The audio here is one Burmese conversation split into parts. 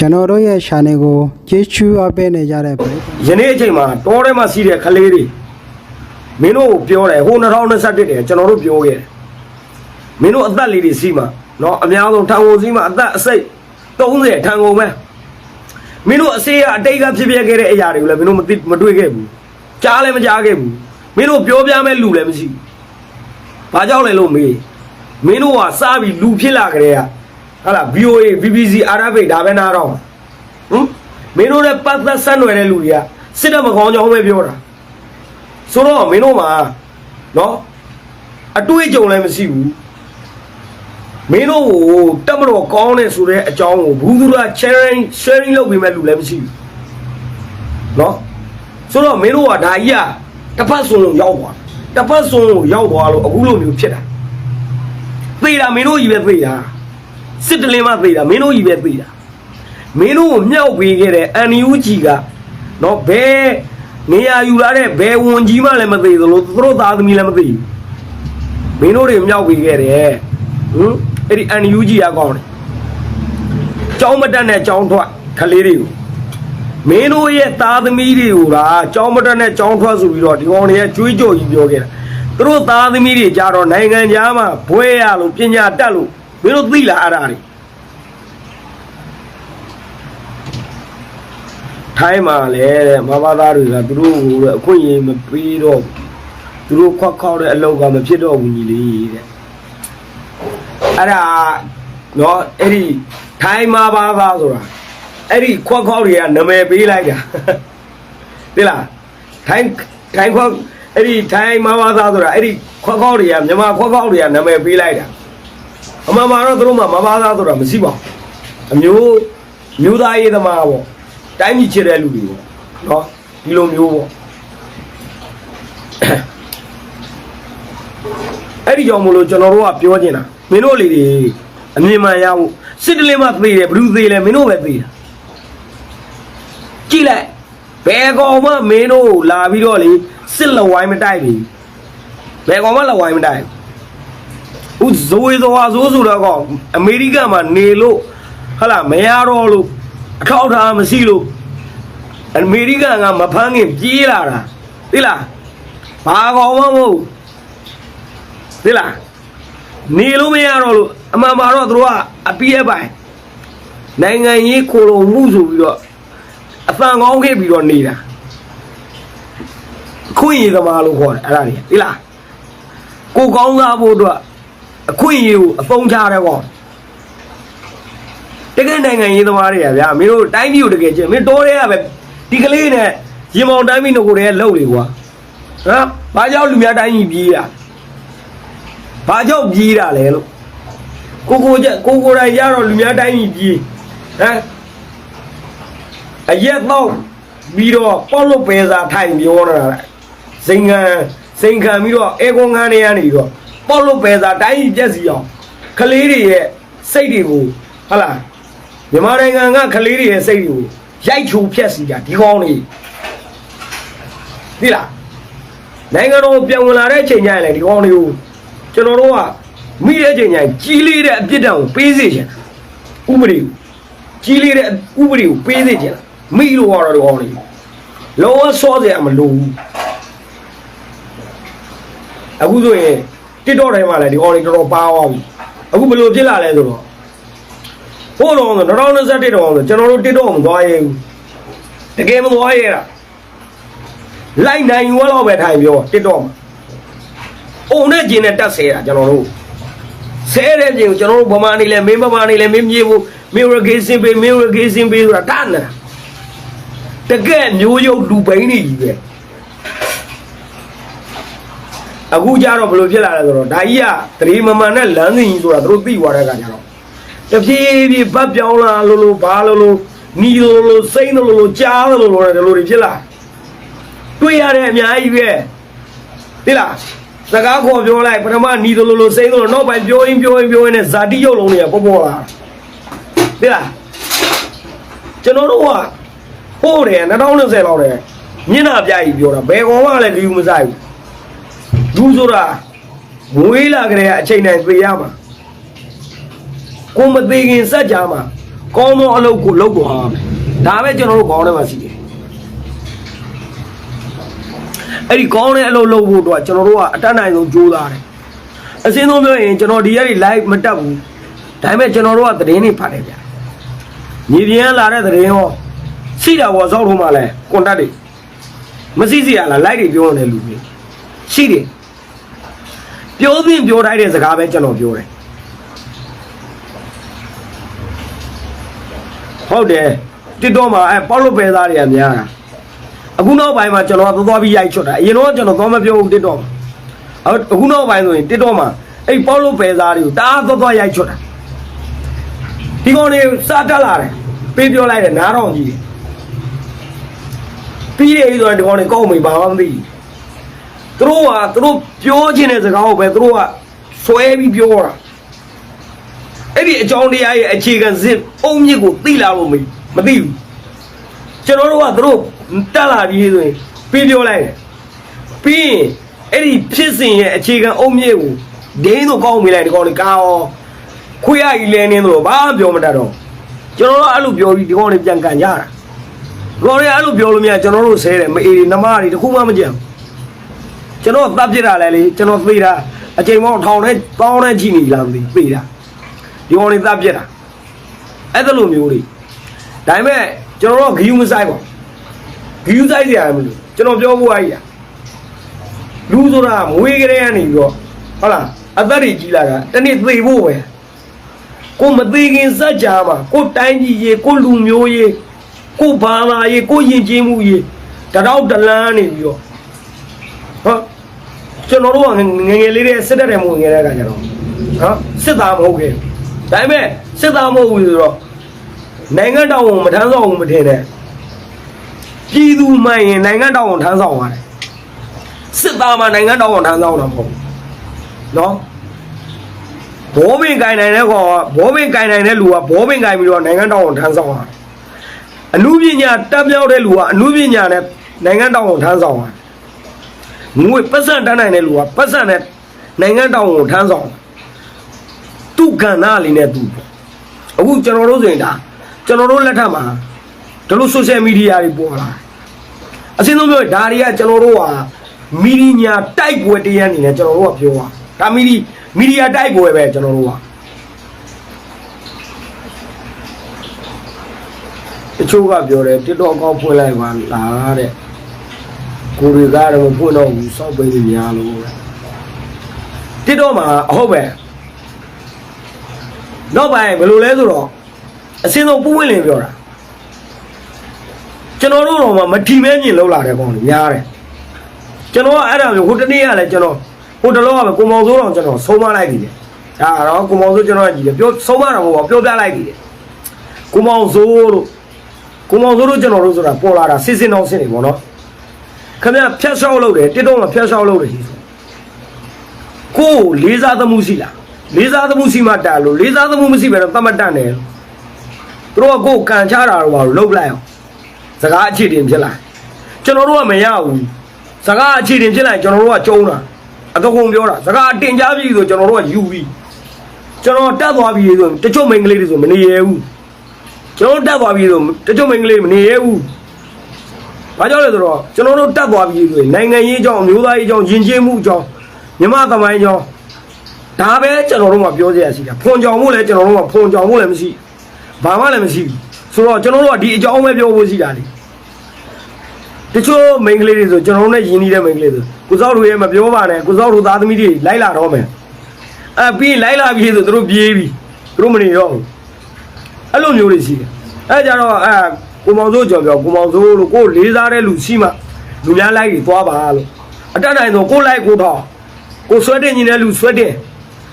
ကျွန်တော်တို့ရဲ့ channel ကိုကျေးဇူးအပ်ပေးနေကြတဲ့ပြည်ယနေ့အချိန်မှာတောထဲမှာစီးတဲ့ခလေးတွေမင်းတို့ပြောတယ်ဟို2021တယ်ကျွန်တော်တို့ပြောခဲ့မင်းတို့အသက်လေးတွေစီးမှာနော်အများဆုံးထံကုန်စီးမှာအသက်အစိတ်30ထံကုန်ပဲမင်းတို့အစေးရအတိတ်ကဖြစ်ဖြစ်ခဲ့တဲ့အရာတွေကိုလည်းမင်းတို့မသိမတွေ့ခဲ့ဘူးကြားလည်းမကြားခဲ့ဘူးမင်းတို့ပြောပြမဲ့လူလည်းမရှိဘူးဘာကြောင့်လဲလို့မေးမင်းတို့ကစပြီးလူဖြစ်လာကြတဲ့ ဟာလား VOA BBC အာရဗိတ်ဒါပဲနားတော့ဟမ်မင်းတို့လည်းပတ်သက်ဆက်နွယ်တဲ့လူတွေကစစ်တပ်မကောင်းကြောင်းပဲပြောတာဆိုတော့မင်းတို့မှာနော်အတွေ့အကြုံလည်းမရှိဘူးမင်းတို့ကိုတက်မတော်ကောင်းတယ်ဆိုတဲ့အကြောင်းကိုဘူးသူက sharing sharing လုပ်ပေးမဲ့လူလည်းမရှိဘူးနော်ဆိုတော့မင်းတို့ကဒါကြီးကတစ်ဖက်ဆုံးလို့ရောက်သွားတစ်ဖက်ဆုံးလို့ရောက်သွားလို့အခုလိုမျိုးဖြစ်တာသေတာမင်းတို့ကြီးပဲသေတာ စစ်တလင်းမသေတာမင်းတို့ကြီးပဲသေတာမင်းတို့ကိုမြောက်ပေးခဲ့တဲ့ NUG ကနော်ဘယ်နေရာယူလာတဲ့ဘယ်ဝန်ကြီးမှလည်းမသိသလိုသူတို့သားသမီးလည်းမသိဘူးမင်းတို့တွေမြောက်ပေးခဲ့တယ်ဟင်အဲ့ဒီ NUG ကကောင်းတယ်ကျောင်းမတက်နဲ့ကျောင်းထွက်ကလေးတွေကိုမင်းတို့ရဲ့သားသမီးတွေကိုလားကျောင်းမတက်နဲ့ကျောင်းထွက်ဆိုပြီးတော့ဒီကောင်တွေရဲ့ကြွေးကြော်ကြီးပြောခဲ့တာသူတို့သားသမီးတွေကြတော့နိုင်ငံခြားမှာဘွဲရလို့ပညာတတ်လို့ မင်းတို့သိလားအဲ့ဒါတွေထိုင်းမှာလည်းမဘာသားတွေကသူတို့ကိုအခွင့်အရေးမပေးတော့ဘူးသူတို့ခွက်ခေါက်တဲ့အလောက်ကမဖြစ်တော့ဘူးကြီးလေးတဲ့အဲ့ဒါနော်အဲ့ဒီထိုင်းမဘာသားဆိုတာအဲ့ဒီခွက်ခေါက်တွေကနာမည်ပေးလိုက်တာသိလားထိုင်းထိုင်းခွက်အဲ့ဒီထိုင်းမဘာသားဆိုတာအဲ့ဒီခွက်ခေါက်တွေကမြန်မာခွက်ခေါက်တွေကနာမည်ပေးလိုက်တာ အမှန်မှာတော့သူတို့မှမဘာသားဆိုတာမရှိပါဘူးအမျိုးမျိုးသားရေးသမားပေါ့တိုင်းပြည်ချစ်တဲ့လူတွေပေါ့နော်ဒီလိုမျိုးပေါ့အဲ့ဒီကြောင့်မလို့ကျွန်တော်တို့ကပြောနေတာမင်းတို့လေတွေအမြင်မှန်ရဖို့စစ်တလင်းမှသေတယ်ဘလူးသေလဲမင်းတို့ပဲသေတာကြည့်လိုက်ဘယ်ကောင်မှမင်းတို့လာပြီးတော့လေစစ်လဝိုင်းမတိုက်ဘူးဘယ်ကောင်မှလဝိုင်းမတိုက်ဘူး ဥဇဝေဇဝါဇိုးဆိုတော့ကောင်အမေရိကန်မှာနေလို့ဟလာမရတော့လို့အထောက်အထားမရှိလို့အမေရိကန်ကမဖမ်းခင်ပြေးလာတာသိလားဘာကောင်မှမဟုတ်သိလားနေလို့မရတော့လို့အမှန်ပါတော့သူတို့ကအပြည့်အပိုင်နိုင်ငံရေးကိုလိုမှုဆိုပြီးတော့အသံကောင်းခဲ့ပြီးတော့နေတာအခွင့်အရေးသမားလို့ခေါ်တယ်အဲ့ဒါတွေသိလားကိုကောင်းစားဖို့အတွက် အခွင့်အရေးကိုအသုံးချတယ်ကောင်တကယ်နိုင်ငံရေးသမားတွေကဗျာမင်းတို့တိုင်းပြည်ကိုတကယ်ချင်းမင်းတော်ရဲကပဲဒီကလေးနဲ့ရင်မောင်တိုင်းပြည်တို့ကိုတည်းကလှုပ်လေကွာဟမ်ဘာကြောင့်လူများတိုင်းပြည်ပြေးတာဘာကြောင့်ပြေးတာလဲလို့ကိုကိုကြကိုကိုတိုင်းရတော့လူများတိုင်းပြည်ပြေးဟမ်အရက်တော့ပြီးတော့ပေါ့လို့ပဲစားထိုင်ပြောနေတာစိန်ခံစိန်ခံပြီးတော့အေကွန်ခံနေရနေတော့ ပေါ့လို့ပဲစားတိုင်းပြည်ပြက်စီအောင်ကလေးတွေရဲ့စိတ်တွေကိုဟတ်လားမြန်မာနိုင်ငံကကလေးတွေရဲ့စိတ်တွေကိုရိုက်ချိုဖျက်စီတာဒီကောင်းလေးသိလားနိုင်ငံတော်ပြန်ဝင်လာတဲ့အချိန်ကျရင်လေဒီကောင်းလေးကိုကျွန်တော်တို့ကမိတဲ့အချိန်ကျရင်ကြီးလေးတဲ့အပြစ်ဒဏ်ကိုပေးစေချင်တာဥပဒေကိုကြီးလေးတဲ့ဥပဒေကိုပေးစေချင်တာမိလို့ရတော့ဒီကောင်းလေးလောကစောစရာမလိုဘူးအခုဆိုရင် တစ်တော့တိုင်းမှာလည်းဒီကောင်းလေးတော်တော်ပါသွားပြီအခုဘယ်လိုဖြစ်လာလဲဆိုတော့ဟိုတော့2021တော့ဆိုကျွန်တော်တို့တစ်တော့မသွားရဘူးတကယ်မသွားရတာလိုက်နိုင်ဝဲတော့ပဲထိုင်ပြောတစ်တော့မှာအုံနဲ့ကျင်နဲ့တက်ဆဲတာကျွန်တော်တို့ဆဲတဲ့ပြင်ကိုကျွန်တော်တို့ဗမာနေလဲမင်းဗမာနေလဲမင်းမြေဘူးမင်းရဂေးစင်ပေးမင်းရဂေးစင်ပေးဆိုတာတာနာတကယ်မျိုးရုပ်လူပိန်းနေကြီးပဲ အခုကြတော့ဘယ်လိုဖြစ်လာလဲဆိုတော့ဒါကြီးကသတိမမှန်နဲ့လမ်းစဉ်ကြီးဆိုတာသူတို့သိသွားတဲ့အခါကျတော့တဖြည်းဖြည်းဗတ်ပြောင်းလာလို့လို့ဘာလို့လို့နီလို့လို့စိမ့်လို့လို့ကြားလို့လို့ဒီလိုတွေဖြစ်လာတွေ့ရတဲ့အများကြီးပဲသိလားစကားခေါ်ပြောလိုက်ပထမနီလို့လို့စိမ့်လို့နောက်ပိုင်းပြောရင်ပြောရင်ပြောရင်နဲ့ဇာတိရုပ်လုံးတွေကပေါ်ပေါ်လာသိလားကျွန်တော်တို့ကဟိုးတယ်2020လောက်တယ်မျက်နှာပြကြီးပြောတာဘယ်ကောင်မှလည်းဂယူမဆိုင်ဘူး လူဆိုတာမွေးလာကြတဲ့အချိန်တိုင်းသိရမှာကိုမသေးခင်စက်ကြမှာကောင်းသောအလုပ်ကိုလုပ်သွားရမယ်ဒါပဲကျွန်တော်တို့ခေါင်းထဲမှာရှိတယ်အဲ့ဒီကောင်းတဲ့အလုပ်လုပ်ဖို့တော့ကျွန်တော်တို့ကအတတ်နိုင်ဆုံးကြိုးစားတယ်အစင်းဆုံးပြောရင်ကျွန်တော်ဒီရက်တွေ live မတက်ဘူးဒါပေမဲ့ကျွန်တော်တို့ကသတင်းတွေဖတ်တယ်ဗျာညီပြင်းလာတဲ့သတင်းရောရှိတာဘောစောက်ထုံးမှလဲကွန်တက်တွေမရှိစီရလား live တွေပြောနေလူတွေရှိတယ် ပြောသင့်ပြောတိုင်းတဲ့စကားပဲကျွန်တော်ပြောတယ်ဟုတ်တယ်တစ်တော့မှာအဲပေါလုပဲသားတွေကများတာအခုနောက်ပိုင်းမှာကျွန်တော်ကသွားသွားပြီးရိုက်ချွတ်တာအရင်တော့ကျွန်တော်သွားမပြောဘူးတစ်တော့မှာအခုနောက်ပိုင်းဆိုရင်တစ်တော့မှာအဲ့ပေါလုပဲသားတွေကိုတအားသွားသွားရိုက်ချွတ်တာဒီကောင်တွေစားတက်လာတယ်ပေးပြောလိုက်တယ်နားတော်ကြီးတယ်ပြီးတယ်ဆိုတော့ဒီကောင်တွေကောက်မိဘာမှမသိဘူး သူတို့ကသူတို့ပြောချင်တဲ့စကားကိုပဲသူတို့ကဆွဲပြီးပြောတာအဲ့ဒီအကြောင်းတရားရဲ့အခြေခံစစ်အုံမြစ်ကိုသိလာလို့မမသိဘူးကျွန်တော်တို့ကသူတို့တက်လာပြီးဆိုရင်ပြီးပြောလိုက်တယ်ပြီးရင်အဲ့ဒီဖြစ်စဉ်ရဲ့အခြေခံအုံမြစ်ကိုဒင်းတို့ကောင်းမိလိုက်ဒီကောင်တွေကာရောခွေးရကြီးလဲနေလို့ဘာမှပြောမတတ်တော့ကျွန်တော်တို့အဲ့လိုပြောပြီးဒီကောင်တွေပြန်ကန်ကြတာဒီကောင်တွေအဲ့လိုပြောလို့မရကျွန်တော်တို့ဆဲတယ်မအေးနမတွေတခုမှမကြံ ကျွန်တော်သတ်ပြစ်တာလဲလေကျွန်တော်သိတာအချိန်ပေါင်းထောင်နဲ့တောင်းနဲ့ကြည့်နေလားမသိသိတာဒီကောင်တွေတပ်ပြစ်တာအဲ့ဒါလိုမျိုးတွေဒါပေမဲ့ကျွန်တော်တို့ဂီယူမဆိုင်ပါဂီယူဆိုင်စရာမလိုကျွန်တော်ပြောဖို့အားကြီးလူဆိုတာမွေးကလေးကနေပြီးတော့ဟုတ်လားအသက်တွေကြီးလာတာတနေ့သေဖို့ပဲကိုမသေးခင်စัจ जा မှာကိုတိုင်းကြီးရေကိုလူမျိုးရေကိုဘာသာရေကိုယဉ်ကျေးမှုရေတတော့တလန်းနေပြီးတော့ ဟုတ်ကျွန်တော်တို့ကငငယ်ငယ်လေးတွေစစ်တက်တယ်မဝင်ခဲ့တဲ့အခါကျတော့နော်စစ်သားမဟုတ်ခဲ့ဘူးဒါပေမဲ့စစ်သားမဟုတ်ဘူးဆိုတော့နိုင်ငံတော်ကိုမထမ်းဆောင်ဘူးမထင်နဲ့ပြည်သူမှန်ရင်နိုင်ငံတော်ကိုထမ်းဆောင်ရတယ်စစ်သားမှနိုင်ငံတော်ကိုထမ်းဆောင်တာမဟုတ်ဘူးနော်ဘောပင်ကင်နိုင်တဲ့ကောင်ကဘောပင်ကင်နိုင်တဲ့လူကဘောပင်ကင်ပြီးတော့နိုင်ငံတော်ကိုထမ်းဆောင်ရတယ်အမှုပညာတက်မြောက်တဲ့လူကအမှုပညာနဲ့နိုင်ငံတော်ကိုထမ်းဆောင်ရတယ် ငွေပတ်စံတန်းနိုင်တဲ့လူကပတ်စံနဲ့နိုင်ငံတော်ကိုထမ်းဆောင်တယ်သူ့ကဏ္ဍလေးနဲ့သူပေါ့အခုကျွန်တော်တို့ဆိုရင်ဒါကျွန်တော်တို့လက်ထက်မှာဒီလို social media တွေပေါ်လာတယ်အစင်းဆုံးပြောရင်ဒါတွေကကျွန်တော်တို့ဟာမီဒီယာတိုက်ပွဲတရားအနေနဲ့ကျွန်တော်တို့ကပြောတာဒါမီဒီမီဒီယာတိုက်ပွဲပဲကျွန်တော်တို့ကတချို့ကပြောတယ် TikTok အကောင့်ဖွင့်လိုက်ပါလားတဲ့ ကိုတွေကတော့မဖွင့်တော့ဘူးစောက်ပေးနေများလို့တဲ့ TikTok မှာအဟုတ်ပဲနောက်ပိုင်းဘယ်လိုလဲဆိုတော့အစင်းဆုံးပူးဝင်လင်ပြောတာကျွန်တော်တို့တော့မှမထီမဲညင်လောက်လာတဲ့ကောင်တွေများတယ်ကျွန်တော်ကအဲ့ဒါမျိုးဟိုတနေ့ကလည်းကျွန်တော်ဟိုတလောကပဲကိုမောင်စိုးတော်ကျွန်တော်ဆုံးမလိုက်ပြီလေဒါတော့ကိုမောင်စိုးကျွန်တော်ကကြည့်တယ်ပြောဆုံးမတာမဟုတ်ပါဘူးပြောပြလိုက်ပြီလေကိုမောင်စိုးတို့ကိုမောင်စိုးတို့ကျွန်တော်တို့ဆိုတာပေါ်လာတာစစ်စစ်နောက်စစ်နေပေါ့နော် ခင်ဗျဖြတ်လျှောက်လုပ်တယ်တစ်တော့မှဖြတ်လျှောက်လုပ်တယ်ကြီးဆိုကိုယ်လေးစားသမှုရှိလားလေးစားသမှုရှိမှတန်လို့လေးစားသမှုမရှိဘဲတော့တတ်မတတ်နဲ့လို့သူတို့ကကိုယ်ကန်ချတာတော့ဘာလို့လှုပ်လိုက်အောင်စကားအခြေတင်ဖြစ်လာကျွန်တော်တို့ကမရဘူးစကားအခြေတင်ဖြစ်လိုက်ကျွန်တော်တို့ကကျုံးတာအကကုံပြောတာစကားတင်ကြပြီဆိုကျွန်တော်တို့ကယူပြီကျွန်တော်တက်သွားပြီဆိုတချို့မိန်းကလေးတွေဆိုမနေရဘူးကျွန်တော်တက်သွားပြီဆိုတချို့မိန်းကလေးမနေရဘူး ဘာကြောင့်လဲဆိုတော့ကျွန်တော်တို့တက်သွားပြီဆိုရင်နိုင်ငံရေးအကြောင်းအမျိုးသားရေးအကြောင်းယဉ်ကျေးမှုအကြောင်းမြမသမိုင်းအကြောင်းဒါပဲကျွန်တော်တို့ကပြောကြရစီတာဖွန်ကြောင်မှုလည်းကျွန်တော်တို့ကဖွန်ကြောင်မှုလည်းမရှိဘာမှလည်းမရှိဘူးဆိုတော့ကျွန်တော်တို့ကဒီအကြောင်းပဲပြောဖို့ရှိတာလေတချို့မိန်းကလေးတွေဆိုကျွန်တော်တို့နဲ့ယဉ်နေတဲ့မိန်းကလေးဆိုကိုစောက်တို့ရဲ့မပြောပါနဲ့ကိုစောက်တို့သားသမီးတွေလိုက်လာတော့မယ်အဲပြီးရင်လိုက်လာပြီဆိုသူတို့ပြေးပြီသူတို့မနေတော့ဘူးအဲ့လိုမျိုးတွေရှိတယ်အဲကြတော့အဲ ကိုမောင်စိုးကြော်ပြောကိုမောင်စိုးလို့ကိုလေးစားတဲ့လူရှိမှလူများလိုက်ပြီးသွားပါလို့အတက်တိုင်းဆိုကိုလိုက်ကိုတော့ကိုဆွဲတင်ညီတဲ့လူဆွဲတင်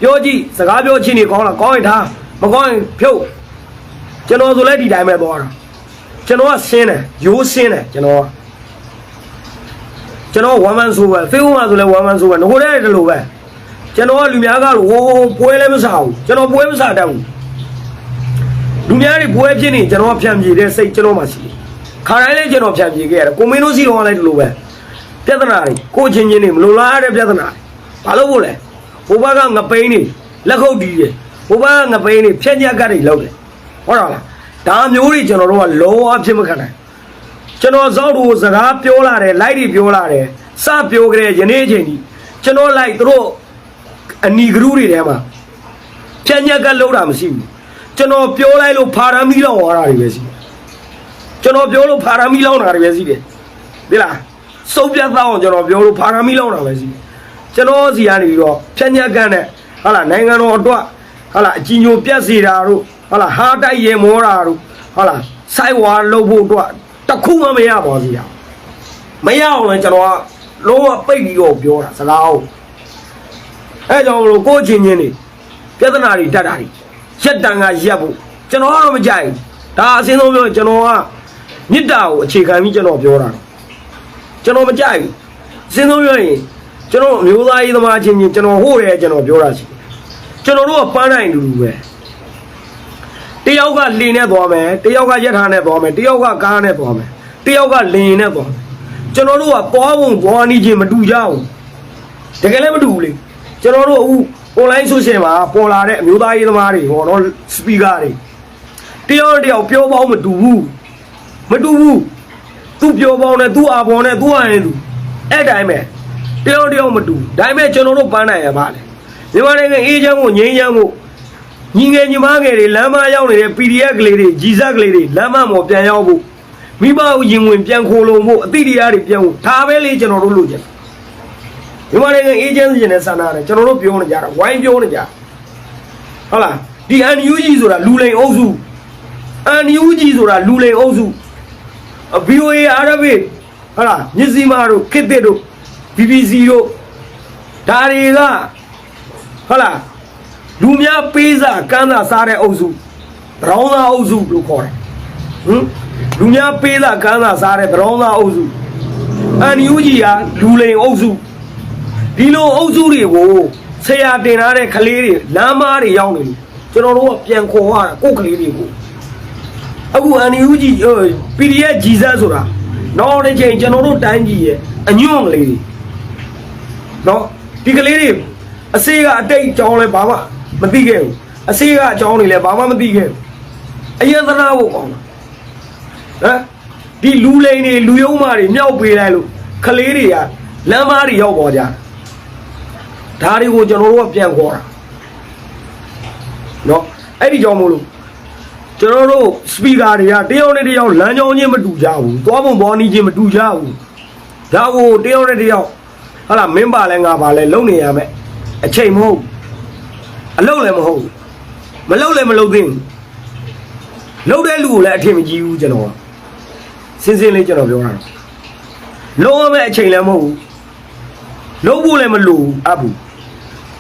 ပြောကြည့်စကားပြောချင်းနေကောင်းလားကောင်းရင်ထားမကောင်းရင်ဖြုတ်ကျွန်တော်ဆိုလည်းဒီတိုင်းပဲသွားတာကျွန်တော်ကဆင်းတယ်ရိုးဆင်းတယ်ကျွန်တော်ကကျွန်တော်ဝမ်မန်ဆိုပဲဖေးဦးမှာဆိုလည်းဝမ်မန်ဆိုပဲငိုတဲ့တလို့ပဲကျွန်တော်ကလူများကတော့ဟိုပွဲလည်းမစားဘူးကျွန်တော်ပွဲမစားတတ်ဘူး လူများတွေပွဲဖြစ်နေကျွန်တော်ကဖြန့်ပြေတဲ့စိတ်ကျွန်တော်မှရှိတယ်ခါတိုင်းလည်းကျွန်တော်ဖြန့်ပြေခဲ့ရတယ်ကိုမင်းတို့စီတော့လည်းတလို့ပဲပြဿနာတွေကိုချင်းချင်းနေမလိုလားတဲ့ပြဿနာဘာလို့ဖို့လဲဟိုဘက်ကငပိန်းနေလက်ခုပ်တီးတယ်ဟိုဘက်ကငပိန်းနေဖြက်ညက်ကတ်တွေလောက်တယ်ဟုတ်တော့လားဒါမျိုးတွေကျွန်တော်တို့ကလုံးဝဖြစ်မခံနိုင်ကျွန်တော်ဇောက်တို့စကားပြောလာတယ်လိုက်တွေပြောလာတယ်စပြောကြတဲ့ယနေ့အချိန်ကြီးကျွန်တော်လိုက်သူတို့အနီဂရုတွေထဲမှာဖြန့်ညက်ကလောက်တာမရှိဘူး ကျွန်တော်ပြောလိုက်လို့ဖာရမီလောက်သွားတာတွေပဲရှိတယ်ကျွန်တော်ပြောလို့ဖာရမီလောက်တာတွေပဲရှိတယ်ဒီလားစုပ်ပြတ်သားအောင်ကျွန်တော်ပြောလို့ဖာရမီလောက်တာပဲရှိတယ်ကျွန်တော်စီကနေပြီးတော့ဖြန့်ညက်ကန်းနဲ့ဟာလာနိုင်ငံတော်အတွက်ဟာလာအကြီးညိုပြက်စီတာတို့ဟာလာဟာတိုက်ရေမောတာတို့ဟာလာစိုက်ဝါလှုပ်ဖို့အတွက်တစ်ခုမှမရပါဘူးစီရမရအောင်လည်းကျွန်တော်ကလုံးဝပိတ်ပြီးတော့ပြောတာစကားကိုအဲကြောင့်မလို့ကိုယ့်အချင်းချင်းနေပြဿနာတွေတက်တာတွေ ရက်တန်ကရက်ဖို့ကျွန်တော်ကတော့မကြိုက်ဘူးဒါအစင်းဆုံးပြောရင်ကျွန်တော်ကမေတ္တာကိုအခြေခံပြီးကျွန်တော်ပြောတာကျွန်တော်မကြိုက်ဘူးအစင်းဆုံးပြောရင်ကျွန်တော်အမျိုးသားရေးသမားချင်းချင်းကျွန်တော်ဟို့တယ်ကျွန်တော်ပြောတာရှိတယ်ကျွန်တော်တို့ကပန်းနိုင်တူတူပဲတယောက်ကလင်းနဲ့သွားမယ်တယောက်ကရက်ထားနဲ့သွားမယ်တယောက်ကကားနဲ့သွားမယ်တယောက်ကလင်းနဲ့သွားမယ်ကျွန်တော်တို့ကသွားပုံသွားနေချင်းမတူကြဘူးတကယ်လည်းမတူဘူးလေကျွန်တော်တို့အခု online social မှာပေါ်လာတဲ့အမျိုးသားရေးသမားတွေဟောတော့ speaker တွေတယောက်နဲ့တယောက်ပြောပေါင်းမတူဘူးမတူဘူးသူပြောပေါင်းနဲ့သူအာပေါ်နဲ့သူအာရင်သူအဲ့တိုင်းပဲတယောက်နဲ့တယောက်မတူဒါပေမဲ့ကျွန်တော်တို့ပန်းနိုင်ရပါလေမြန်မာနိုင်ငံအေးချမ်းကိုငြိမ်းချမ်းကိုညီငယ်ညီမငယ်တွေလမ်းမရောက်နေတဲ့ PDF ကလေးတွေကြီးစက်ကလေးတွေလမ်းမမော်ပြန်ရောက်ဖို့မိဘကိုရင်ဝင်ပြန်ခိုးလုံဖို့အတိတရားတွေပြန်ဖို့ဒါပဲလေကျွန်တော်တို့လုပ်ကြတယ် မြန်မာနိုင်ငံအေဂျင့်စီနဲ့ဆန္ဒနဲ့ကျွန်တော်တို့ပြောနေကြတာဝိုင်းပြောနေကြဟုတ်လားဒီ NUG ဆိုတာလူလိန်အုပ်စု NUG ဆိုတာလူလိန်အုပ်စု VOA အာရဗီဟုတ်လားမြစီမာတို့ခစ်တစ်တို့ BBC တို့ဒါတွေကဟုတ်လားလူများပေးစာကမ်းစာစားတဲ့အုပ်စုတရောင်းသားအုပ်စုလို့ခေါ်တယ်ဟင်လူများပေးစာကမ်းစာစားတဲ့တရောင်းသားအုပ်စု NUG ကလူလိန်အုပ်စု ဒီလိုအုပ်စုတွေကိုဆရာတင်ထားတဲ့ကလေးတွေလမ်းမားတွေရောက်နေလို့ကျွန်တော်တို့ကပြန်ခေါ်ရတာကိုယ့်ကလေးတွေကိုအခု NUG ဟို PDF ကြီးစားဆိုတာနောက်တစ်ချိန်ကျွန်တော်တို့တိုင်းပြည်ရဲ့အညွန့်ကလေးတွေနော်ဒီကလေးတွေအစေးကအတိတ်အကြောင်းလဲဘာမှမသိခဲ့ဘူးအစေးကအကြောင်းတွေလဲဘာမှမသိခဲ့ဘူးအယံသနာဖို့ကောင်းတာဟမ်ဒီလူလိန်တွေလူယုံမာတွေမြောက်ပေးလိုက်လို့ကလေးတွေကလမ်းမားတွေရောက်ပေါ်ကြ ဒါတွေကိုကျွန်တော်တို့ကပြန်ခေါ်တာနော်အဲ့ဒီကြောင့်မို့လို့ကျွန်တော်တို့စပီကာတွေကတယောက်နဲ့တယောက်လမ်းကြောင်းချင်းမတူကြဘူးသွားပုံပေါ်နီးချင်းမတူကြဘူးဒါကိုတယောက်နဲ့တယောက်ဟာလာမင်းပါလဲငါပါလဲလုံနေရမယ်အချိန်မဟုတ်အလုပ်လည်းမဟုတ်မလုပ်လည်းမလုပ်သင့်ဘူးလုပ်တဲ့လူကိုလည်းအထင်မကြီးဘူးကျွန်တော်ကစင်းစင်းလေးကျွန်တော်ပြောတာလုံးဝမဲ့အချိန်လည်းမဟုတ်ဘူးလုပ်ဖို့လည်းမလိုဘူးအဘူး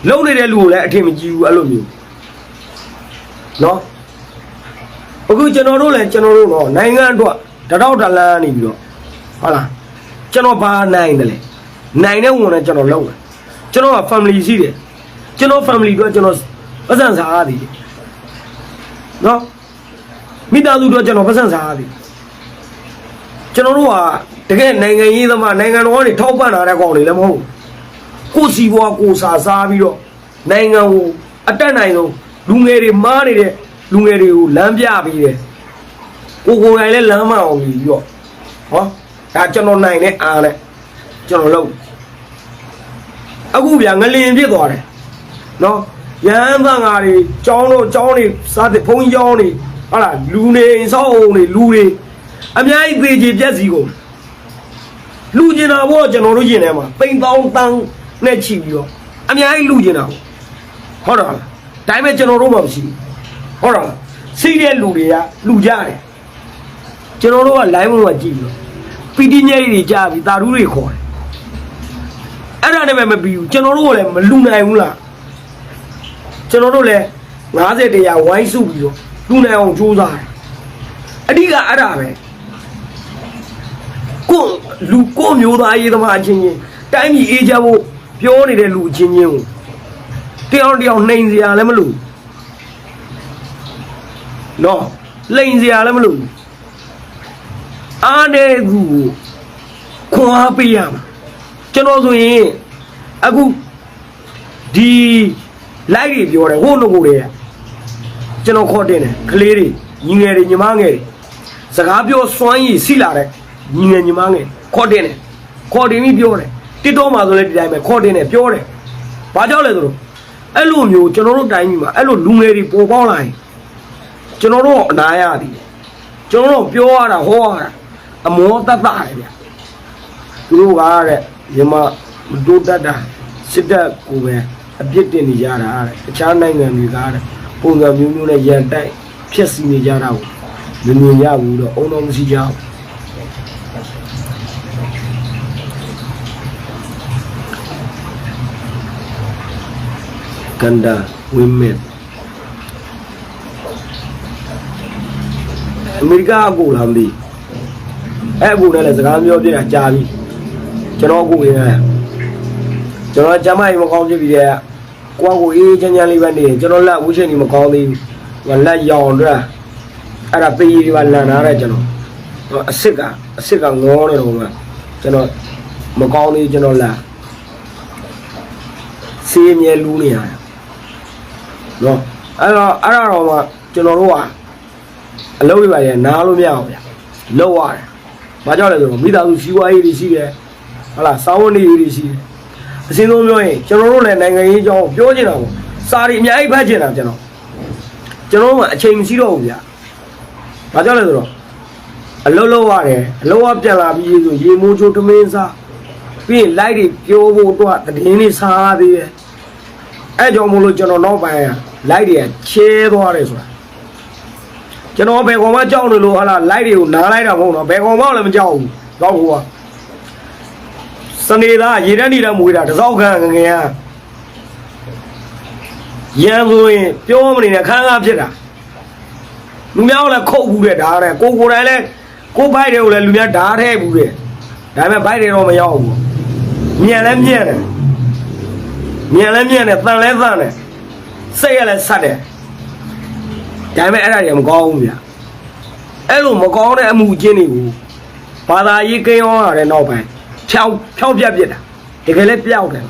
လုပ်နေတဲ့လူကိုလည်းအထင်မကြီးဘူးအဲ့လိုမျိုးနော်အခုကျွန်တော်တို့လည်းကျွန်တော်တို့တော့နိုင်ငံအတွက်တတောက်တလန်းနေပြီးတော့ဟုတ်လားကျွန်တော်ဘာနိုင်တယ်လဲနိုင်တဲ့ဝန်နဲ့ကျွန်တော်လုပ်တယ်ကျွန်တော်က family ရှိတယ်ကျွန်တော် family အတွက်ကျွန်တော်ပတ်စံစားရသည်နော်မိသားစုအတွက်ကျွန်တော်ပတ်စံစားရသည်ကျွန်တော်တို့ကတကယ်နိုင်ငံရေးသမားနိုင်ငံတော်ကနေထောက်ပံ့လာတဲ့ကောင်တွေလည်းမဟုတ်ဘူး ကိုစီဘွားကိုစာစားပြီးတော့နိုင်ငံကိုအတက်နိုင်ဆုံးလူငယ်တွေမားနေတဲ့လူငယ်တွေကိုလမ်းပြပေးတယ်ကိုကိုယ်တိုင်လည်းလမ်းမအောင်ပြီးတော့ဟောဒါကျွန်တော်နိုင်တဲ့အားနဲ့ကျွန်တော်လုပ်အခုဗျာငလင်ဖြစ်သွားတယ်နော်ရဟန်းသံဃာတွေကျောင်းတို့ကျောင်းတွေစားတဲ့ဘုန်းကြီးကျောင်းတွေဟာလားလူနေအိမ်ဆောက်အုံတွေလူတွေအများကြီးသေချေပြက်စီကုန်လူကျင်တာဘောကျွန်တော်တို့ကျင်ထဲမှာပိန်တောင်းတန်း နဲ့ချီပြီးတော့အများကြီးလူကျင်တာပေါ့ဟုတ်တော့လားဒါပေမဲ့ကျွန်တော်တို့မှမရှိဘူးဟုတ်တော့လားစီးတဲ့လူတွေကလူကြတယ်ကျွန်တော်တို့က live မှာကြည့်ပြီးတော့ပီတီညိတ်တွေကြားပြီးတာရူးတွေခေါ်တယ်အဲ့ဒါနဲ့ပဲမပြီးဘူးကျွန်တော်တို့ကလည်းမလူနိုင်ဘူးလားကျွန်တော်တို့လည်း90တရားဝိုင်းစုပြီးတော့လူနိုင်အောင်ကြိုးစားတယ်အဓိကအဲ့ဒါပဲကိုယ်လူကိုယ်မျိုးသားရေးသမားအချင်းချင်းတိုင်းပြည်အေးချမ်းဖို့ ပြောနေတဲ့လူအချင်းချင်းကိုတယောက်တစ်ယောက်နှိမ်စရာလည်းမလိုဘူးနော်လိန်စရာလည်းမလိုဘူးအားတဲ့သူကိုခွန်အားပေးရမှာကျွန်တော်ဆိုရင်အခုဒီ live တွေပြောတယ်ဟိုနှုတ်ကိုတွေကကျွန်တော်ခေါ်တင်တယ်ကလေးတွေညီငယ်တွေညီမငယ်တွေစကားပြောစွမ်းရည်စီလာတဲ့ညီငယ်ညီမငယ်ခေါ်တင်တယ်ခေါ်တင်ပြီးပြောတယ် တစ်တော့မှာဆိုလဲဒီတိုင်းပဲခေါ်တင်တယ်ပြောတယ်ဘာကြောင့်လဲဆိုတော့အဲ့လိုမျိုးကျွန်တော်တို့တိုင်းပြည်မှာအဲ့လိုလူငယ်တွေပေါ်ပေါက်လာရင်ကျွန်တော်တို့အနာရသည်ကျွန်တော်တို့ပြောရတာဟောရတာအမောတတ်တာလေဗျသူတို့ကတဲ့မြန်မာမတိုးတတ်တာစစ်တပ်ကိုပဲအပြစ်တင်နေကြတာတဲ့တခြားနိုင်ငံတွေကတဲ့ပုံစံမျိုးမျိုးနဲ့ရန်တိုက်ဖျက်ဆီးနေကြတာကိုမမြင်ရဘူးတော့အုံတော့မရှိကြဘူး ကန်ဒါဝင်းမက်အမေရိကအကူလာမသိအဲ့အကူနဲ့လည်းစကားပြောပြတာကြာပြီကျွန်တော်အကူရင်းကျွန်တော်ကျမကြီးမကောင်းဖြစ်ပြီးတဲ့ကိုယ့်ကိုအေးချမ်းချမ်းလေးပဲနေကျွန်တော်လက်ဝှချင်းကြီးမကောင်းသေးဘူးငါလက်ရောင်တော့အဲ့ဒါပေးရီပါလန်လာတဲ့ကျွန်တော်အစ်စ်ကအစ်စ်ကငေါနေတော့မှကျွန်တော်မကောင်းသေးကျွန်တော်လက်စေးမြဲလူးနေရတယ် နော်အဲ့တော့အဲ့ဒါတော့မှကျွန်တော်တို့ကအလုပ်တွေပါလေနားလို့မရအောင်ဗျလောက်ရတယ်ဘာကြောင့်လဲဆိုတော့မိသားစုစီးပွားရေးတွေရှိတယ်ဟုတ်လားစာဝန်တွေတွေရှိတယ်အစင်းဆုံးပြောရင်ကျွန်တော်တို့လည်းနိုင်ငံရေးအကြောင်းပြောချင်တာပေါ့စာရီအများကြီးဖတ်ချင်တာကျွန်တော်ကျွန်တော်ကအချိန်မရှိတော့ဘူးဗျဘာကြောင့်လဲဆိုတော့အလုပ်လုပ်ရတယ်အလုပ်ကပြန်လာပြီးဆိုရေမိုးချိုးတမင်းစားပြီးရင်လိုက်တွေပြောဖို့တော့တည်င်းလေးစားရသေးတယ် အဲ့ကြောင့်မို့လို့ကျွန်တော်နောက်ပိုင်းကလိုက်တွေကချဲသွားတယ်ဆိုတာကျွန်တော်ဘယ်ကောင်မှကြောက်နေလို့ဟာလားလိုက်တွေကိုနားလိုက်တာမဟုတ်တော့ဘယ်ကောင်မှလည်းမကြောက်ဘူးတော့ဟိုကစနေသားရေတန်းနေတာမွေးတာတစောက်ခံငငယ်ကရန်ဆိုရင်ပြောမနေနဲ့ခန်းကားဖြစ်တာလူများကလည်းခုတ်ဘူးတဲ့ဒါတဲ့ကိုကိုယ်တိုင်လည်းကိုဘိုက်တွေကိုလည်းလူများဓာတ်ထဲဘူးတဲ့ဒါပေမဲ့ဘိုက်တွေတော့မရောက်ဘူးညံလည်းညံ့တယ် ညံလည်းညံ့တယ်တန်လည်းတန်တယ်စိတ်ကလည်းဆက်တယ်ဒါပေမဲ့အဲ့ဒါတွေမကောင်းဘူးဗျအဲ့လိုမကောင်းတဲ့အမှုချင်းတွေကိုဘာသာရေးကိန်းရောရတဲ့နောက်ပိုင်းဖြောင်းဖြောင်းပြတ်ပြစ်တာတကယ်လည်းပျောက်တယ်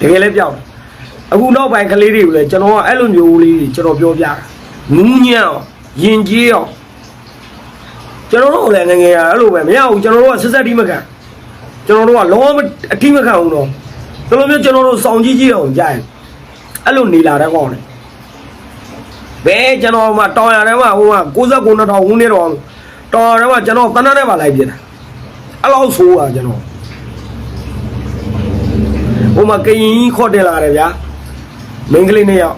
တကယ်လည်းပျောက်တယ်အခုနောက်ပိုင်းကလေးတွေကိုလည်းကျွန်တော်ကအဲ့လိုမျိုးလေးတွေကျွန်တော်ပြောပြတာနူးညံ့အောင်ယဉ်ကျေးအောင်ကျွန်တော်တို့လည်းငယ်ငယ်ရအဲ့လိုပဲမရဘူးကျွန်တော်တို့ကဆက်ဆက်တီးမခံကျွန်တော်တို့ကလုံးဝအတိမခံဘူးတော့ ဒီလိုမျိုးကျွန်တော်တို့စောင့်ကြည့်ကြည့်အောင်ကြားရင်အဲ့လိုနေလာတဲ့ကောင်လေဘယ်ကျွန်တော်မှတောင်ရထဲမှာဟိုက69နှစ်ထောင်ဝန်းနေတော့တောင်ရထဲမှာကျွန်တော်တနက်နဲ့ပါလိုက်ပြတာအဲ့လောက်ဆိုးတာကျွန်တော်ဟိုမှာကရင်ကြီးခေါ်တင်လာတယ်ဗျာမင်းကလေးနှစ်ယောက်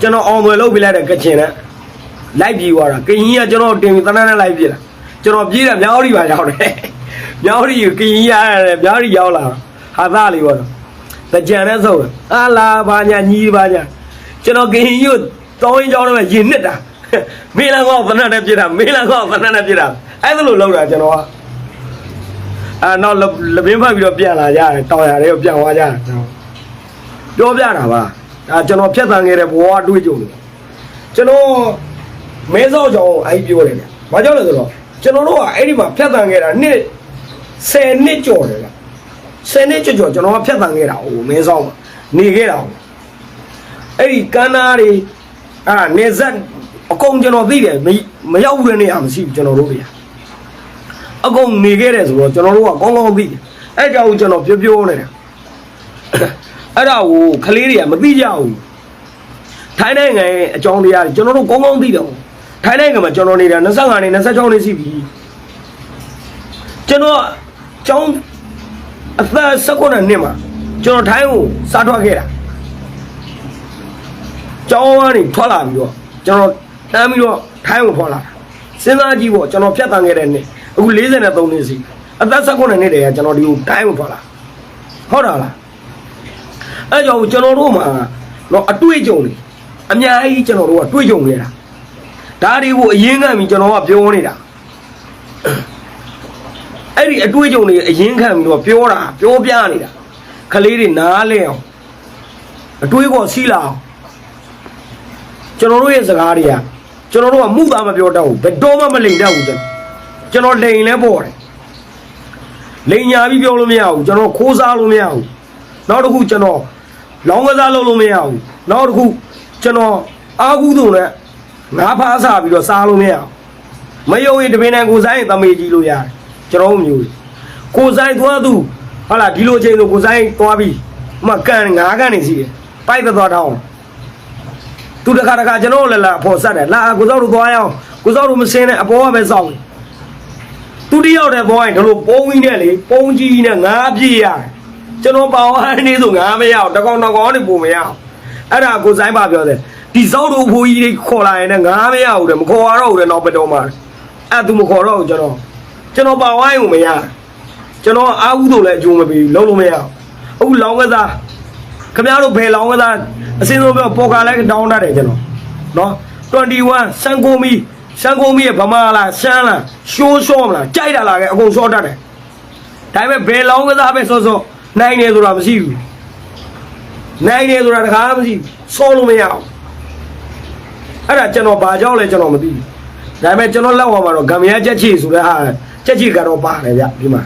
ကျွန်တော်အောင်ွယ်လုပ်ပြလိုက်တဲ့ကချင်နဲ့လိုက်ပြေးသွားတာကရင်ကြီးကကျွန်တော်တင်ပြီးတနက်နဲ့လိုက်ပြေးတာကျွန်တော်ပြေးတာမြောက်ရီပါရောက်တယ်မြောက်ရီကရင်ကြီးရတယ်မြောက်ရီရောက်လာဟာသားလေးပေါ့တ ကြံနဲ့ဆုံးအာလာဘာညာညီးဘာညာကျွန်တော်ကရင်ကြီးကိုတောင်းရင်ကြောင်းတော့ရင်နစ်တာမေးလန်ကောသနတ်နဲ့ပြစ်တာမေးလန်ကောသနတ်နဲ့ပြစ်တာအဲ့ဒါလိုလောက်တာကျွန်တော်ကအာနောက်လပင်းဖတ်ပြီးတော့ပြန်လာကြတယ်တောင်းရတယ်ကိုပြန်သွားကြတယ်ကျွန်တော်ပြောပြတာပါဒါကျွန်တော်ဖြတ်တန်ခဲ့တဲ့ဘဝအတွေ့အကြုံတွေကျွန်တော်မဲစောက်ကြောင်အဲ့ပြောတယ်ဗျဘာကြောင့်လဲဆိုတော့ကျွန်တော်တို့ကအဲ့ဒီမှာဖြတ်တန်ခဲ့တာနှစ်10နှစ်ကျော်တယ်ဗျ 10နှစ်ကျော်ကျော်ကျွန်တော်ကဖြတ်တန်ခဲ့တာဟိုမဲစောက်မှာနေခဲ့တာဟိုအဲ့ဒီကန်းနာတွေအာနေဆက်အကုန်ကျွန်တော်သိတယ်မမရောက်ဘူးတဲ့နေရာမရှိဘူးကျွန်တော်တို့တွေကအကုန်နေခဲ့တယ်ဆိုတော့ကျွန်တော်တို့ကကောင်းကောင်းသိတယ်အဲ့ကြောင့်ကျွန်တော်ပြောပြောနေတာအဲ့ဒါကိုကလေးတွေကမသိကြဘူးထိုင်းနိုင်ငံရဲ့အကြောင်းတရားတွေကျွန်တော်တို့ကောင်းကောင်းသိတယ်ထိုင်းနိုင်ငံမှာကျွန်တော်နေတာ25နှစ်26နှစ်ရှိပြီကျွန်တော်ကျောင်း အသက်16နှစ်မှာကျွန်တော်ထိုင်းကိုစားထွက်ခဲ့တာကျောင်းကနေထွက်လာပြီးတော့ကျွန်တော်တန်းပြီးတော့ထိုင်းကိုထွက်လာတာစဉ်းစားကြည့်ပေါ့ကျွန်တော်ဖြတ်တန်းခဲ့တဲ့နေ့အခု43နှစ်စီအသက်16နှစ်တည်းကကျွန်တော်ဒီကိုထိုင်းကိုထွက်လာဟုတ်တာလားအဲကြောင့်ကျွန်တော်တို့မှာတော့အတွေ့အကြုံတွေအများကြီးကျွန်တော်တို့ကတွေ့ကြုံနေတာဒါတွေကိုအရင်ကပြီးကျွန်တော်ကပြောနေတာ အဲ့ဒီအတွေ့အကြုံတွေအရင်ခံပြီးတော့ပြောတာပြောပြနေတာခလေးတွေနားလဲအောင်အတွေးကောစီးလာအောင်ကျွန်တော်တို့ရဲ့စကားတွေကကျွန်တော်တို့ကမှုသားမပြောတတ်ဘူးဘယ်တော့မှမလိန်တတ်ဘူးကျွန်တော်ကျွန်တော်လိန်လဲပေါ်တယ်လိန်ညာပြီးပြောလို့မရဘူးကျွန်တော်ခိုးစားလို့မရဘူးနောက်တစ်ခုကျွန်တော်လောင်းကစားလုပ်လို့မရဘူးနောက်တစ်ခုကျွန်တော်အာဟုသူနဲ့ငါးဖားစားပြီးတော့စားလို့မရအောင်မယုံရင်တပင်းနဲ့ကိုဆိုင်ရင်တမေကြီးလို့ရတယ် ကျွန်တော်တို့မျိုးကြီးကိုဆိုင်သွားသူဟုတ်လားဒီလိုချိန်ဆိုကိုဆိုင်သွားပြီးဥမကန်ငါးကန်နေစီတယ်ပိုက်သက်သွားတောင်းသူတခါတခါကျွန်တော်လည်းလာအဖို့ဆက်တယ်လာကိုစောက်တို့သွားရအောင်ကိုစောက်တို့မစင်းနဲ့အပေါ်ကပဲစောင့်နေသူတယောက်တည်းသွားရင်ဒီလိုပုံးကြီးနဲ့လေပုံးကြီးနဲ့ငါးပြည့်ရတယ်ကျွန်တော်ပေါအောင်နေဆိုငါမရအောင်တကောင်တကောင်နေပုံမရအောင်အဲ့ဒါကိုဆိုင်ပါပြောတယ်ဒီစောက်တို့ဖိုးကြီးတွေခေါ်လာရင်လည်းငါမရဘူးတဲ့မခေါ်ရတော့ဘူးတဲ့နောက်ဘက်တော့မှာအဲ့သူမခေါ်တော့ဘူးကျွန်တော် ကျွန်တော်ပါဝိုင်းကိုမရကျွန်တော်အာဟုတို့လည်းအကျိုးမပေးဘူးလုံးလုံးမရအောင်အခုလောင်းကစားခင်ဗျားတို့ဘယ်လောင်းကစားအစင်းဆုံးပြောပေါ်ကာလည်းတောင်းတတ်တယ်ကျွန်တော်နော်21စံကိုမီစံကိုမီရဲ့ဗမာလားရှမ်းလားရှိုးရှော့မလားကြိုက်တာလားကအကုန်ရှော့တတ်တယ်ဒါပေမဲ့ဘယ်လောင်းကစားပဲစောစောနိုင်တယ်ဆိုတာမရှိဘူးနိုင်တယ်ဆိုတာတခါမှမရှိဘူးစောလို့မရအောင်အဲ့ဒါကျွန်တော်ဘာကြောင့်လဲကျွန်တော်မသိဘူးဒါပေမဲ့ကျွန်တော်လက်ဝါမှာတော့ဂမ်မယာချက်ချီဆိုတဲ့ဟာ ချက်ချီကတော့ပါတယ်ဗျဒီမှာ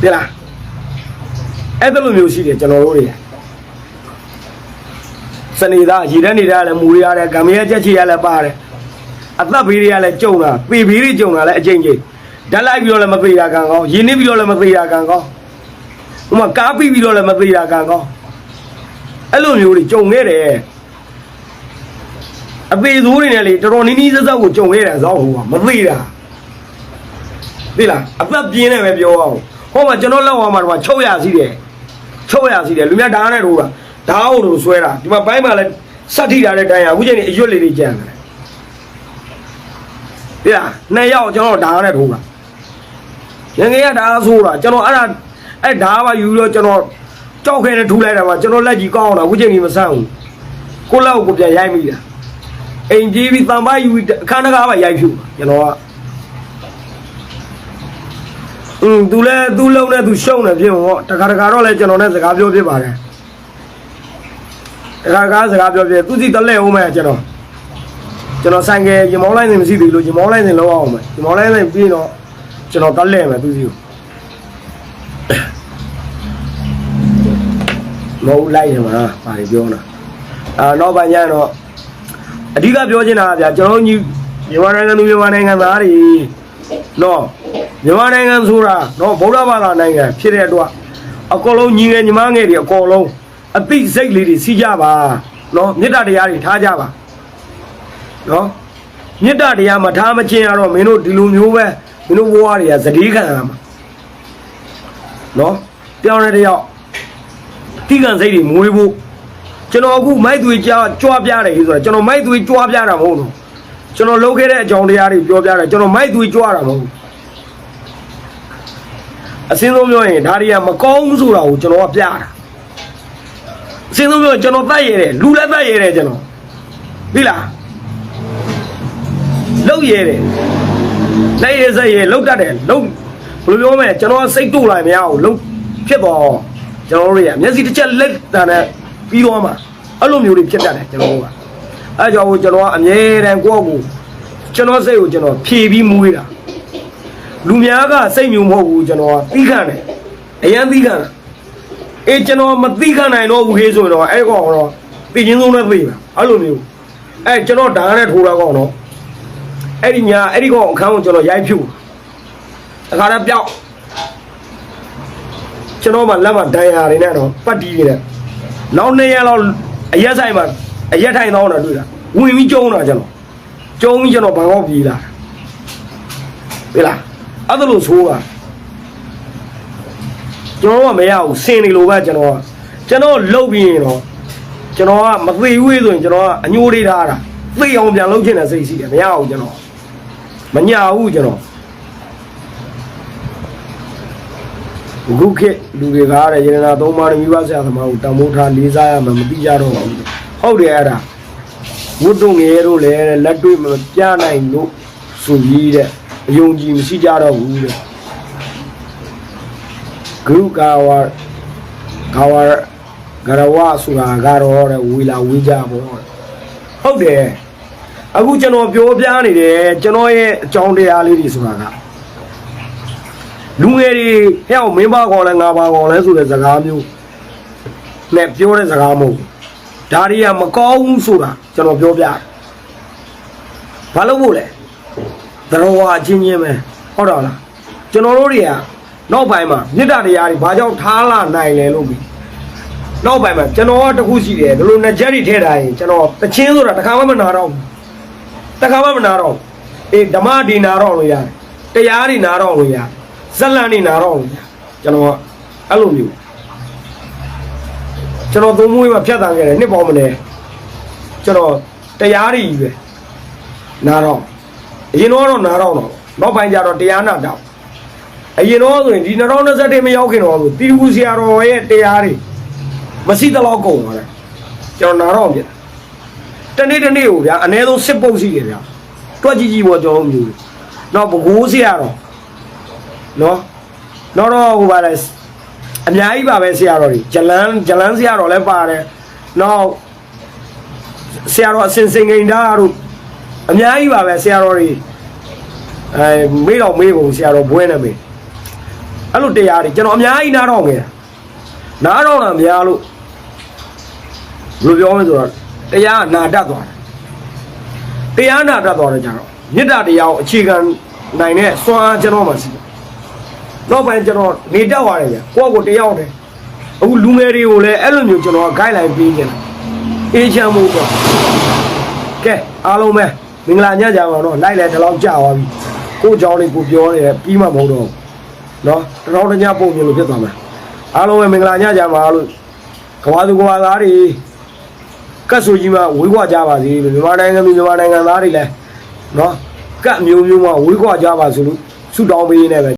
ပြလားအဲ့ဒါလိုမျိုးရှိတယ်ကျွန်တော်တို့တွေစနေသားရည်တဲ့နေတာလည်းမူရရတယ်ဂမ်မယာချက်ချီရလည်းပါတယ်အသက်ဘေးတွေကလည်းကြုံတာပေဘေးတွေကြုံတာလည်းအကျဉ်းချင်းဓာတ်လိုက်ပြီးတော့လည်းမသေးတာကံကောင်းရင်းနှီးပြီးတော့လည်းမသေးတာကံကောင်းဥမာကားပြီးပြီးတော့လည်းမသေးတာကံကောင်းအဲ့လိုမျိုးတွေကြုံခဲ့တယ်အသေးစိုးတွေနဲ့လေတော်တော်နီးနီးဆက်ဆက်ကိုကြုံခဲ့တယ်ဇောက်ဟိုကမသိတာ သိလားအသက်ပြင်းနေပဲပြောအောင်ဟောမှာကျွန်တော်လောက်အောင်မှာတော့ချုပ်ရစီတယ်ချုပ်ရစီတယ်လူများဓာတ်နဲ့ထိုးတာဓာတ်ဟုတ်လို့ဆွဲတာဒီမှာဘိုင်းမှာလည်းစက်ထိတာတဲ့တိုင်ရအခုချိန်ကြီးအရွတ်လေးတွေကြံတယ်သိလားနှစ်ယောက်ကျွန်တော်ဓာတ်နဲ့ထိုးတာငငယ်ကဓာတ်ဆိုးတာကျွန်တော်အဲ့ဒါအဲ့ဓာတ်ပါယူတော့ကျွန်တော်ကြောက်ခဲနဲ့ထူလိုက်တာပါကျွန်တော်လက်ကြီးကောင်းအောင်တာအခုချိန်ကြီးမဆန်းဘူးကိုလောက်ကိုပြန်ရိုက်မိတာအိမ်ကြီးပြီးတံပါယူပြီးအခန်းတကားပါရိုက်ဖြူကျွန်တော်က อืมသူလဲသူ့လုံးနဲ့သူရှုံးတယ်ဖြစ်ဟောတခါတခါတော့လဲကျွန်တော်နဲ့စကားပြောဖြစ်ပါတယ်တခါတခါစကားပြောဖြစ်သူစီတလဲအောင်မယ်ကျွန်တော်ကျွန်တော်ဆိုင်ကရင်မောင်းလိုက်နေမရှိသေးလို့ရင်မောင်းလိုက်နေလောက်အောင်မယ်ရင်မောင်းလိုက်နေပြီးတော့ကျွန်တော်တလဲမယ်သူစီကိုမဟုတ်လိုက်တယ်မှာပါလေပြောတာအာတော့ဘာညာတော့အဓိကပြောချင်တာကဗျာကျွန်တော်တို့ညီမြန်မာနိုင်ငံသူမြန်မာနိုင်ငံသားတွေနော် မြန်မာနိုင်ငံဆိုတာနော်ဗုဒ္ဓဘာသာနိုင်ငံဖြစ်တဲ့အတွက်အကုန်လုံးညီငယ်ညီမငယ်တွေအကုန်လုံးအသိစိတ်လေးတွေစီးကြပါနော်မေတ္တာတရားတွေထားကြပါနော်မေတ္တာတရားမထားမချင်းရတော့မင်းတို့ဒီလိုမျိုးပဲမင်းတို့ဘဝတွေကသတိခံရမှာနော်ပြောင်းတဲ့တယောက်တိကံစိတ်တွေမွေးဖို့ကျွန်တော်အခုမိုက်သွေးကြကြွားပြတယ်ဆိုတော့ကျွန်တော်မိုက်သွေးကြွားပြတာမဟုတ်ဘူးကျွန်တော်လုပ်ခဲ့တဲ့အကြောင်းတရားတွေပြောပြတယ်ကျွန်တော်မိုက်သွေးကြွားတာမဟုတ်ဘူး အစင်းဆုံးပြောရင်ဒါတွေကမကောင်းဘူးဆိုတာကိုကျွန်တော်ကပြတာအစင်းဆုံးပြောရင်ကျွန်တော်တတ်ရတယ်လူလည်းတတ်ရတယ်ကျွန်တော်သိလားလောက်ရတယ်လိုက်ရစက်ရလောက်တတ်တယ်လောက်ဘယ်လိုပြောမလဲကျွန်တော်ကစိတ်တူလာမရဘူးလောက်ဖြစ်တော့ကျွန်တော်တို့ရမျက်စိတစ်ချက်လက်တန်နဲ့ပြီးတော့မှအဲ့လိုမျိုးတွေဖြစ်တတ်တယ်ကျွန်တော်တို့ကအဲ့ကြောင့်ကျွန်တော်ကအမြဲတမ်းကိုယ့်ကိုကျွန်တော်စိတ်ကိုကျွန်တော်ဖြည့်ပြီးမွေးတာ လူများကစိတ်မျိုးမဟုတ်ဘူးကျွန်တော်ကသီးခံတယ်အရင်သီးခံတာအေးကျွန်တော်မသီးခံနိုင်တော့ဘူးဟေးဆိုရင်တော့အဲ့ကောင်တော့သိချင်းဆုံးနဲ့သိပါအဲ့လိုမျိုးအဲ့ကျွန်တော်ဓာတ်နဲ့ထိုးတာကောင်တော့အဲ့ဒီညာအဲ့ဒီကောင်အခန်းကိုကျွန်တော်ရိုက်ဖြူတခါတော့ပျောက်ကျွန်တော်မှလက်မဒိုင်ယာတွေနဲ့တော့ပတ်တီးနေတယ်နောက်နေ့ရက်လောက်အရက်ဆိုင်မှာအရက်ထိုင်တော့တာတွေ့တာဝင်ပြီးကျုံတာကျွန်တော်ကျုံပြီးကျွန်တော်ဘာကောက်ပြေးလာပြီလား အဲ့ဒါလို့ဆိုးတာကျွန်တော်ကမရဘူးစင်နေလို့ပဲကျွန်တော်ကကျွန်တော်လှုပ်ပြီးရင်တော့ကျွန်တော်ကမသိဘူးဆိုရင်ကျွန်တော်ကအညိုးလေးထားတာသိအောင်ပြန်လှုပ်ချင်တဲ့စိတ်ရှိတယ်မရဘူးကျွန်တော်မညာဘူးကျွန်တော်အခုခေတ်လူတွေကတဲ့ရတနာသုံးပါးနဲ့မိဘဆရာသမားကိုတံမိုးထားလေးစားရမှမသိကြတော့ဘူးဟုတ်တယ်အဲ့ဒါဝတ်တုံငယ်တို့လည်းလက်တွေ့မပြနိုင်လို့ဆိုပြီးတဲ့ အယုံကြည်မရှိကြတော့ဘူးတဲ့ဂရုကာဝကာဝဂရဝဆိုတာကတော့တဲ့ဝီလာဝေးကြပေါ့တဲ့ဟုတ်တယ်အခုကျွန်တော်ပြောပြနေတယ်ကျွန်တော်ရဲ့အကြောင်းတရားလေးတွေဆိုတာကလူငယ်တွေဟဲ့အောင်မင်းပါကောင်လဲငါပါကောင်လဲဆိုတဲ့စကားမျိုးနဲ့ပြောတဲ့စကားမဟုတ်ဘူးဒါတွေကမကောင်းဘူးဆိုတာကျွန်တော်ပြောပြတယ်ဘာလို့ဖို့လဲ သတော်ဝါအချင်းချင်းပဲဟုတ်တော့လားကျွန်တော်တို့တွေကနောက်ပိုင်းမှာမြစ်တာတရားတွေဘာကြောင့်ထားလာနိုင်လဲလို့ပြီးနောက်ပိုင်းမှာကျွန်တော်ကတစ်ခုရှိတယ်ဒီလိုနဲ့ဂျက်တွေထည့်ထားရင်ကျွန်တော်တချင်းဆိုတာတစ်ခါမှမနာတော့ဘူးတစ်ခါမှမနာတော့ဘူးအေးဓမ္မဒီနာတော့လို့ရတယ်တရားတွေနာတော့လို့ရတယ်ဇက်လန်တွေနာတော့လို့ရတယ်ကျွန်တော်ကအဲ့လိုမျိုးကျွန်တော်သုံးမွေးမှာဖြတ်တန်းခဲ့တယ်နှစ်ပေါင်းမလဲကျွန်တော်တရားတွေကြီးပဲနာတော့ အရင်တော့နာတော့တော့နောက်ပိုင်းကျတော့တရားနာတော့အရင်တော့ဆိုရင်ဒီ2021မရောက်ခင်တော့ဆိုတီဝူဆရာတော်ရဲ့တရားတွေမရှိတော့ကုန်သွားတယ်ကျွန်တော်နာတော့ပြတနေ့တနေ့ကိုဗျာအ ਨੇ ဆုံးစစ်ပုတ်ရှိတယ်ဗျာတွက်ကြည့်ကြည့်ပေါ့ကျွန်တော်မျိုးနောက်ဘကိုးဆရာတော်နော်နောက်တော့ဟိုပါလဲအများကြီးပါပဲဆရာတော်ကြီးဂျလန်ဂျလန်ဆရာတော်လည်းပါတယ်နောက်ဆရာတော်အစင်စင်ငိန်သားတို့ အများကြီးပါပဲဆရာတော်ကြီးအဲမေးတော့မေးကုန်ဆရာတော်ဘွဲနေမေးအဲ့လိုတရားတွေကျွန်တော်အများကြီးနားတော့ငယ်နားတော့တာများလို့ဘယ်လိုပြောမလဲဆိုတော့တရားနာတတ်သွားတယ်တရားနာတတ်သွားတယ်ကြတော့မေတ္တာတရားကိုအခြေခံနိုင်တဲ့စွမ်းအားကျွန်တော်မှရှိတယ်နောက်ပိုင်းကျွန်တော်နေတတ်သွားတယ်ဗျကိုယ့်ကိုယ်တယောက်တည်းအခုလူငယ်တွေကိုလည်းအဲ့လိုမျိုးကျွန်တော် guideline ပေးကြတယ်အေးချမ်းမှုတော့ကဲအားလုံးပဲ မင်္ဂလာညချမ်းပါတော့လိုက်လဲဒီလောက်ကြာသွားပြီကို့เจ้าလေးကိုပြောနေတယ်ပြီးမှမဟုတ်တော့ဘူးနော်တတော်တညပုံမြင်လို့ဖြစ်သွားမှာအားလုံးပဲမင်္ဂလာညချမ်းပါလို့ကဘာသူကဘာသားတွေကတ်ဆူကြီးမှဝေးခွာကြပါစေလို့မြန်မာနိုင်ငံသူမြန်မာနိုင်ငံသားတွေလည်းနော်ကတ်မျိုးမျိုးမှဝေးခွာကြပါစို့လို့ဆုတောင်းပေးနေပဲ